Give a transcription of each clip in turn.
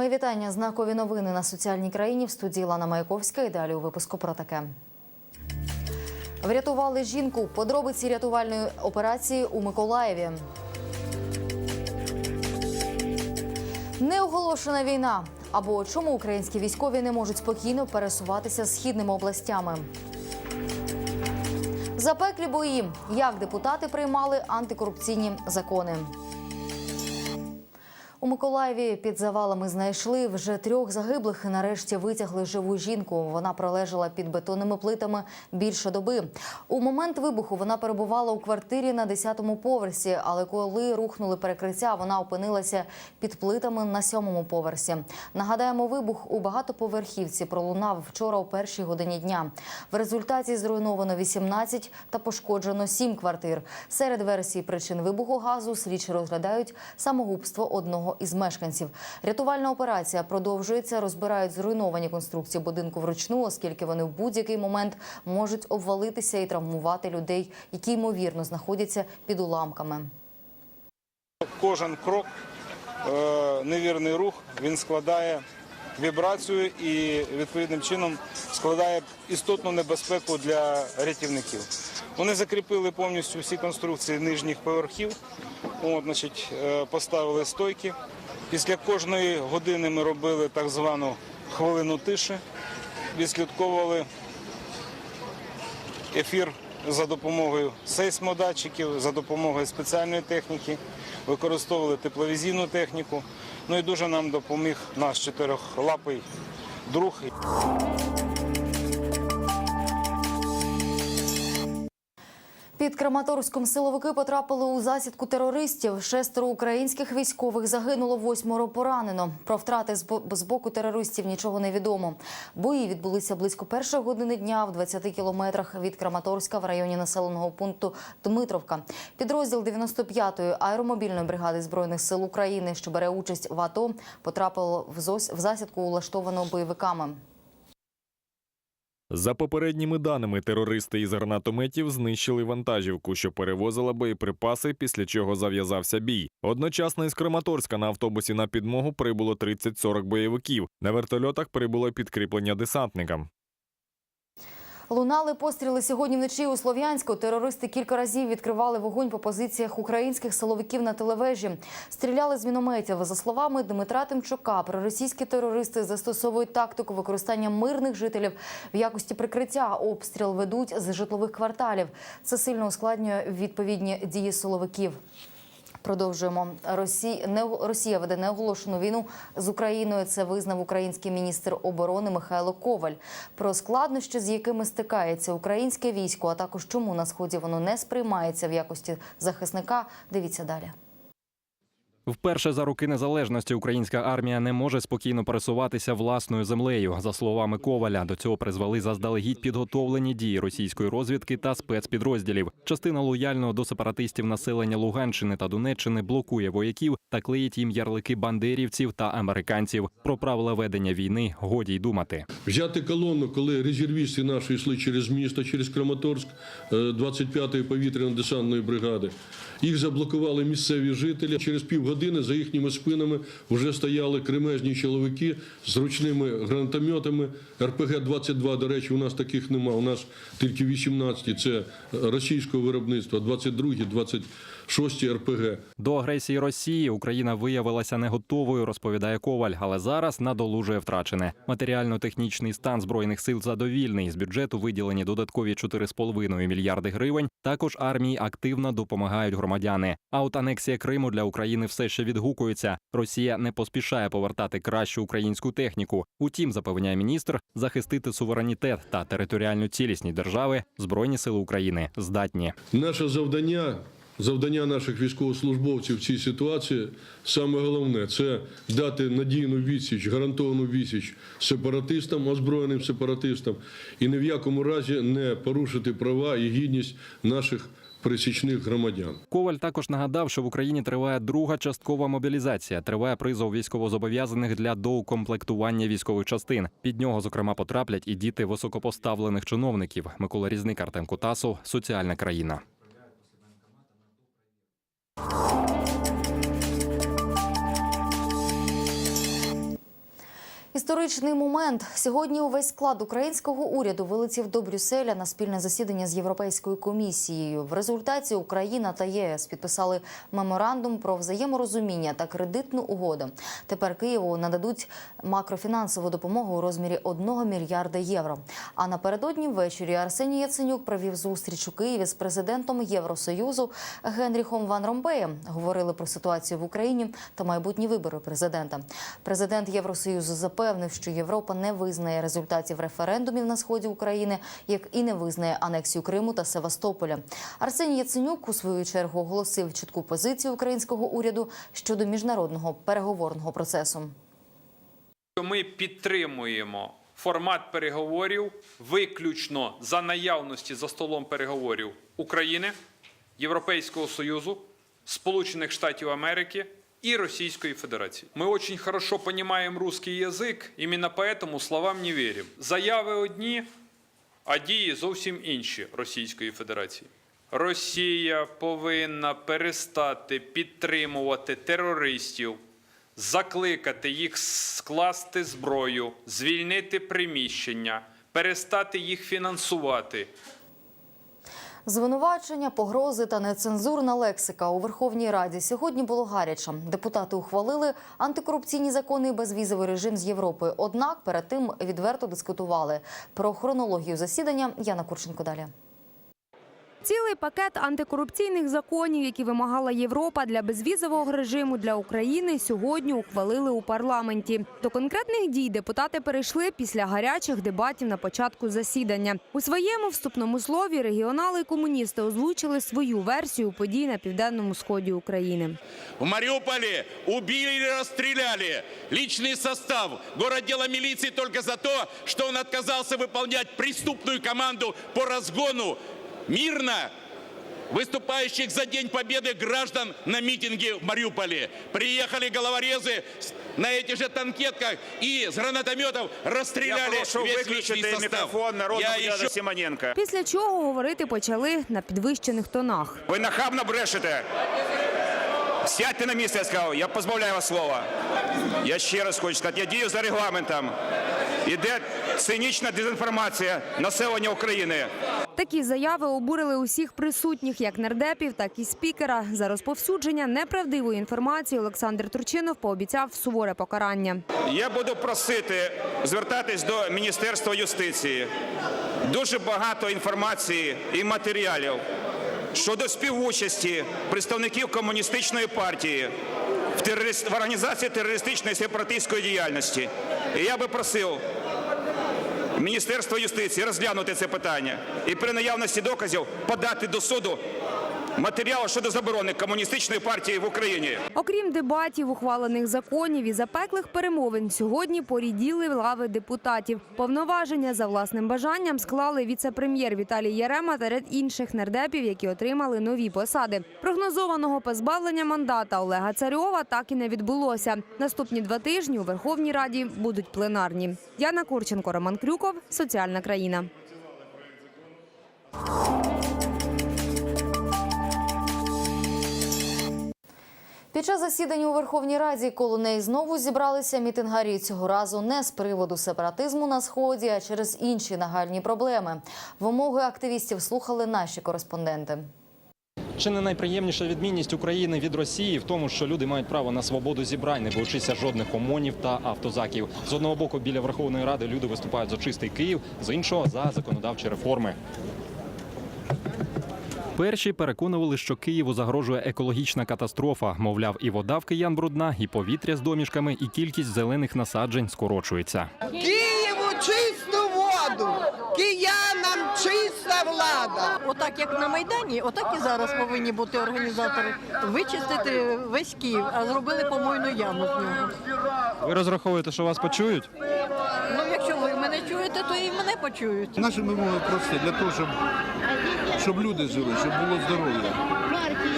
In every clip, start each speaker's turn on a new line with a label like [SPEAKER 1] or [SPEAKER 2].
[SPEAKER 1] Мої вітання. Знакові новини на соціальній країні в студії Лана Маяковська. І далі у випуску про таке. Врятували жінку. Подробиці рятувальної операції у Миколаєві. Неоголошена війна. Або чому українські військові не можуть спокійно пересуватися східними областями. Запеклі бої. Як депутати приймали антикорупційні закони. У Миколаєві під завалами знайшли вже трьох загиблих і нарешті витягли живу жінку. Вона пролежала під бетонними плитами більше доби. У момент вибуху вона перебувала у квартирі на 10-му поверсі, але коли рухнули перекриття, вона опинилася під плитами на сьомому поверсі. Нагадаємо, вибух у багатоповерхівці пролунав вчора о першій годині дня. В результаті зруйновано 18 та пошкоджено 7 квартир. Серед версій причин вибуху газу слідчі розглядають самогубство одного із мешканців. Рятувальна операція продовжується. Розбирають зруйновані конструкції будинку вручну, оскільки вони в будь-який момент можуть обвалитися і травмувати людей, які ймовірно знаходяться під уламками.
[SPEAKER 2] Кожен крок, е, невірний рух, він складає вібрацію і відповідним чином складає істотну небезпеку для рятівників. Вони закріпили повністю всі конструкції нижніх поверхів. Значить, е, поставили стойки. Після кожної години ми робили так звану хвилину тиші, відслідковували ефір за допомогою сейсмодатчиків, за допомогою спеціальної техніки, використовували тепловізійну техніку. Ну і дуже нам допоміг наш чотирьохлапий друг.
[SPEAKER 1] Під Краматорськом силовики потрапили у засідку терористів. Шестеро українських військових загинуло, восьмеро поранено. Про втрати з бо- з боку терористів нічого не відомо. Бої відбулися близько першої години дня в 20 кілометрах від Краматорська в районі населеного пункту Дмитровка. Підрозділ 95-ї аеромобільної бригади збройних сил України, що бере участь в АТО, потрапило в засідку, улаштовану бойовиками.
[SPEAKER 3] За попередніми даними, терористи із гранатометів знищили вантажівку, що перевозила боєприпаси, після чого зав'язався бій. Одночасно із Краматорська на автобусі на підмогу прибуло 30-40 бойовиків. На вертольотах прибуло підкріплення десантникам.
[SPEAKER 1] Лунали постріли сьогодні вночі у Слов'янську. Терористи кілька разів відкривали вогонь по позиціях українських силовиків на телевежі. Стріляли з мінометів. За словами Дмитра Тимчука, проросійські терористи застосовують тактику використання мирних жителів в якості прикриття. Обстріл ведуть з житлових кварталів. Це сильно ускладнює відповідні дії силовиків. Продовжуємо. Росія, не, Росія веде неоголошену війну з Україною. Це визнав український міністр оборони Михайло Коваль. Про складнощі, з якими стикається українське військо, а також чому на сході воно не сприймається в якості захисника. Дивіться далі.
[SPEAKER 4] Вперше за роки незалежності українська армія не може спокійно пересуватися власною землею. За словами Коваля, до цього призвели заздалегідь підготовлені дії російської розвідки та спецпідрозділів. Частина лояльного до сепаратистів населення Луганщини та Донеччини блокує вояків та клеїть їм ярлики бандерівців та американців. Про правила ведення війни годі й думати.
[SPEAKER 5] Взяти колонну, коли резервісти наші йшли через місто, через Краматорськ, е, 25-ї повітряно-десантної бригади. Їх заблокували місцеві жителі. Через півгодини за їхніми спинами вже стояли кремезні чоловіки з ручними гранатометами. РПГ-22, до речі, у нас таких нема. У нас тільки 18 – це російського виробництва, 22 26 РПГ.
[SPEAKER 4] До агресії Росії Україна виявилася не готовою, розповідає Коваль, але зараз надолужує втрачене. Матеріально-технічний стан збройних сил задовільний. З бюджету виділені додаткові 4,5 мільярди гривень. Також армії активно допомагають громадяни. А от анексія Криму для України все ще відгукується. Росія не поспішає повертати кращу українську техніку. Утім, запевняє міністр, захистити суверенітет та територіальну цілісність держави збройні сили України здатні.
[SPEAKER 5] Наше завдання, завдання наших військовослужбовців в цій ситуації саме головне це дати надійну відсіч, гарантовану відсіч сепаратистам, озброєним сепаратистам, і ні в якому разі не порушити права і гідність наших пересічних громадян.
[SPEAKER 4] Коваль також нагадав, що в Україні триває друга часткова мобілізація. Триває призов військовозобов'язаних для доукомплектування військових частин. Під нього, зокрема, потраплять і діти високопоставлених чиновників. Микола Різник, Артем Кутасов, соціальна країна.
[SPEAKER 1] Історичний момент. Сьогодні увесь склад українського уряду вилетів до Брюсселя на спільне засідання з Європейською комісією. В результаті Україна та ЄС підписали меморандум про взаєморозуміння та кредитну угоду. Тепер Києву нададуть макрофінансову допомогу у розмірі 1 мільярда євро. А напередодні ввечері Арсеній Яценюк провів зустріч у Києві з президентом Євросоюзу Генріхом Ван Ромпеєм. Говорили про ситуацію в Україні та майбутні вибори президента. Президент Євросоюзу запевнив, що Європа не визнає результатів референдумів на сході України, як і не визнає анексію Криму та Севастополя. Арсеній Яценюк у свою чергу оголосив чітку позицію українського уряду щодо міжнародного переговорного процесу.
[SPEAKER 6] Ми підтримуємо формат переговорів виключно за наявності за столом переговорів України, Європейського Союзу, Сполучених Штатів Америки и Российской Федерации. Мы очень хорошо понимаем русский язык, именно поэтому словам не верим. Заяви одні, а дії зовсім інші Російської Федерації. Росія повинна перестати підтримувати терористів, закликати їх скласти зброю, звільнити приміщення, перестати їх фінансувати.
[SPEAKER 1] Звинувачення, погрози та нецензурна лексика у Верховній Раді сьогодні було гаряче. Депутати ухвалили антикорупційні закони і безвізовий режим з Європою. Однак перед тим відверто дискутували про хронологію засідання. Яна Курченко далі.
[SPEAKER 7] Цілий пакет антикорупційних законів, які вимагала Європа для безвізового режиму для України, сьогодні ухвалили у парламенті. До конкретних дій депутати перейшли після гарячих дебатів на початку засідання. У своєму вступному слові регіонали і комуністи озвучили свою версію подій на південному сході України.
[SPEAKER 8] В Мариуполе убили или расстреляли личный состав городдела милиции только за то, что он отказался выполнять преступную команду по разгону мирно выступающих за День Победы граждан на митинге в Мариуполе. Приехали головорезы с- на этих же танкетках и с гранатометов
[SPEAKER 9] Я
[SPEAKER 8] расстреляли
[SPEAKER 9] прошу
[SPEAKER 8] весь
[SPEAKER 9] виключити
[SPEAKER 8] личный состав.
[SPEAKER 9] мікрофон народного
[SPEAKER 8] Я
[SPEAKER 9] депутата
[SPEAKER 8] еще
[SPEAKER 9] Симоненко.
[SPEAKER 7] Після чого говорити почали на підвищених тонах.
[SPEAKER 9] Ви нахабно брешете. Сядьте на місце, я сказав, я позбавляю вас слова. Я ще раз хочу сказати, я дію за регламентом. Іде цинічна дезінформація населення України.
[SPEAKER 7] Такі заяви обурили усіх присутніх, як нардепів, так і спікера. За розповсюдження неправдивої інформації Олександр Турчинов пообіцяв суворе покарання.
[SPEAKER 9] Я буду просити звертатись до Міністерства юстиції. Дуже багато інформації і матеріалів щодо співучасті представників комуністичної партії в, організації терористичної сепаратистської діяльності. І я би просив Міністерство юстиції розглянути це питання і при наявності доказів подати до суду матеріал щодо заборони комуністичної партії в Україні.
[SPEAKER 7] Окрім дебатів, ухвалених законів і запеклих перемовин, сьогодні поріділи лави депутатів. Повноваження за власним бажанням склали віце-прем'єр Віталій Ярема та ряд інших нардепів, які отримали нові посади. Прогнозованого позбавлення мандата Олега Царьова так і не відбулося. Наступні два тижні у Верховній Раді будуть пленарні. Яна Курченко, Роман Крюков, Соціальна країна.
[SPEAKER 1] Під час засідання у Верховній Раді коло неї знову зібралися мітингарі цього разу не з приводу сепаратизму на сході, а через інші нагальні проблеми. Вимоги активістів слухали наші кореспонденти.
[SPEAKER 4] Чи не найприємніша відмінність України від Росії в тому, що люди мають право на свободу зібрань, не боючися жодних ОМОНів та автозаків. З одного боку, біля Верховної Ради люди виступають за чистий Київ, з іншого за законодавчі реформи. Перші переконували, що Києву загрожує екологічна катастрофа. Мовляв, і вода в киян брудна, і повітря з домішками, і кількість зелених насаджень скорочується.
[SPEAKER 10] Києву чисту воду, киянам чиста влада.
[SPEAKER 11] Отак як на Майдані, отак і зараз повинні бути організатори. Вичистити весь Київ, а зробили помойну яму з нього.
[SPEAKER 4] Ви розраховуєте, що вас почують?
[SPEAKER 11] Ну, якщо ви мене чуєте, то і мене почують.
[SPEAKER 12] Наші вимоги прості для того, щоб, щоб люди жили, щоб було здоров'я,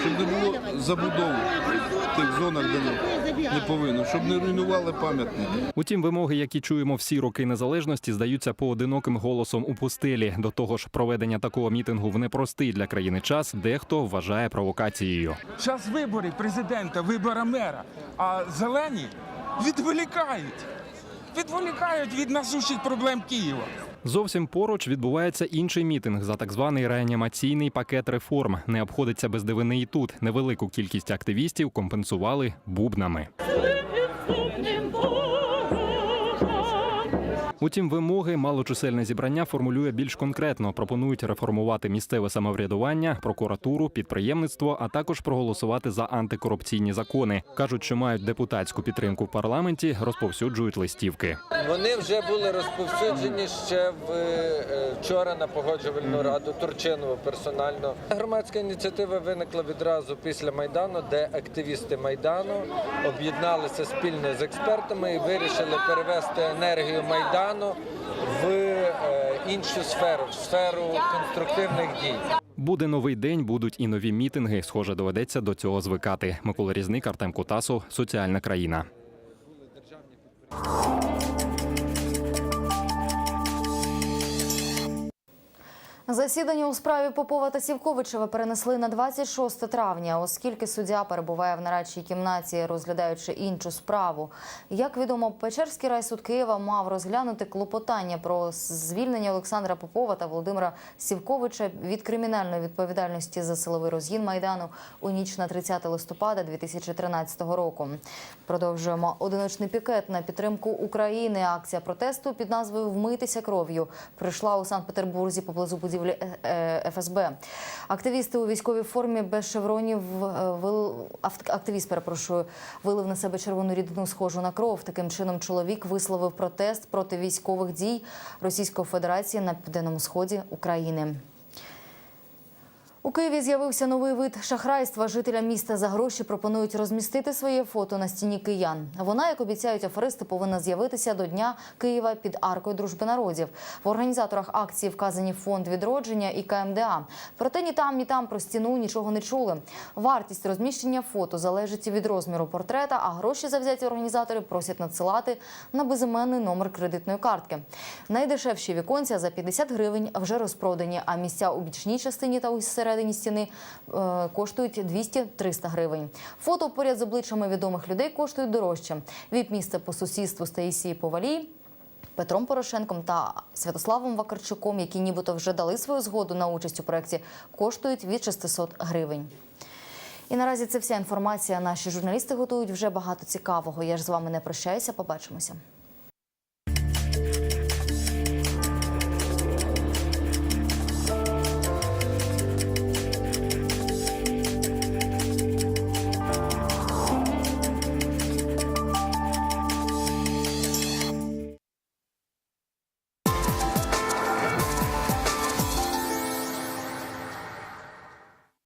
[SPEAKER 12] щоб не було забудов в тих зонах, де не, не повинно, щоб не руйнували пам'ятники.
[SPEAKER 4] Утім, вимоги, які чуємо всі роки незалежності, здаються поодиноким голосом у пустелі. До того ж, проведення такого мітингу в непростий для країни час дехто вважає провокацією.
[SPEAKER 13] Час виборів президента, вибора мера, а зелені відволікають. відволікають від насущих проблем Києва.
[SPEAKER 4] Зовсім поруч відбувається інший мітинг за так званий реанімаційний пакет реформ. Не обходиться без дивини і тут. Невелику кількість активістів компенсували бубнами. Утім, вимоги малочисельне зібрання формулює більш конкретно. Пропонують реформувати місцеве самоврядування, прокуратуру, підприємництво, а також проголосувати за антикорупційні закони. кажуть, що мають депутатську підтримку в парламенті, розповсюджують листівки.
[SPEAKER 14] Вони вже були розповсюджені ще в е, вчора на погоджувальну раду Турчинова персонально. Громадська ініціатива виникла відразу після майдану, де активісти майдану об'єдналися спільно з експертами і вирішили перевести енергію майдану в е, іншу сферу, в сферу конструктивних дій.
[SPEAKER 4] Буде новий день, будуть і нові мітинги. Схоже, доведеться до цього звикати. Микола Різник, Артем Кутасов, соціальна країна.
[SPEAKER 1] Засідання у справі Попова та Сівковичева перенесли на 26 травня, оскільки суддя перебуває в нарадчій кімнаті, розглядаючи іншу справу. Як відомо, Печерський райсуд Києва мав розглянути клопотання про звільнення Олександра Попова та Володимира Сівковича від кримінальної відповідальності за силовий розгін майдану у ніч на 30 листопада 2013 року. Продовжуємо одиночний пікет на підтримку України. Акція протесту під назвою Вмитися кров'ю прийшла у Санкт-Петербурзі поблизу будівлі е, ФСБ. Активісти у військовій формі без шевронів е, вил- активіст, перепрошую, вилив на себе червону рідину, схожу на кров. Таким чином, чоловік висловив протест проти військових дій Російської Федерації на південному сході України. У Києві з'явився новий вид шахрайства. Жителям міста за гроші пропонують розмістити своє фото на стіні киян. Вона, як обіцяють аферисти, повинна з'явитися до Дня Києва під аркою дружби народів. В організаторах акції вказані фонд відродження і КМДА. Проте ні там, ні там про стіну нічого не чули. Вартість розміщення фото залежить від розміру портрета, а гроші завзяті організатори просять надсилати на безіменний номер кредитної картки. Найдешевші віконця за 50 гривень вже розпродані, а місця у бічній частині та усередині стіни е, коштують 200-300 гривень. Фото поряд з обличчями відомих людей коштують дорожче. Віп-місце по сусідству з Таїсії Повалій Петром Порошенком та Святославом Вакарчуком, які нібито вже дали свою згоду на участь у проєкті, коштують від 600 гривень. І наразі це вся інформація. Наші журналісти готують вже багато цікавого. Я ж з вами не прощаюся. Побачимося.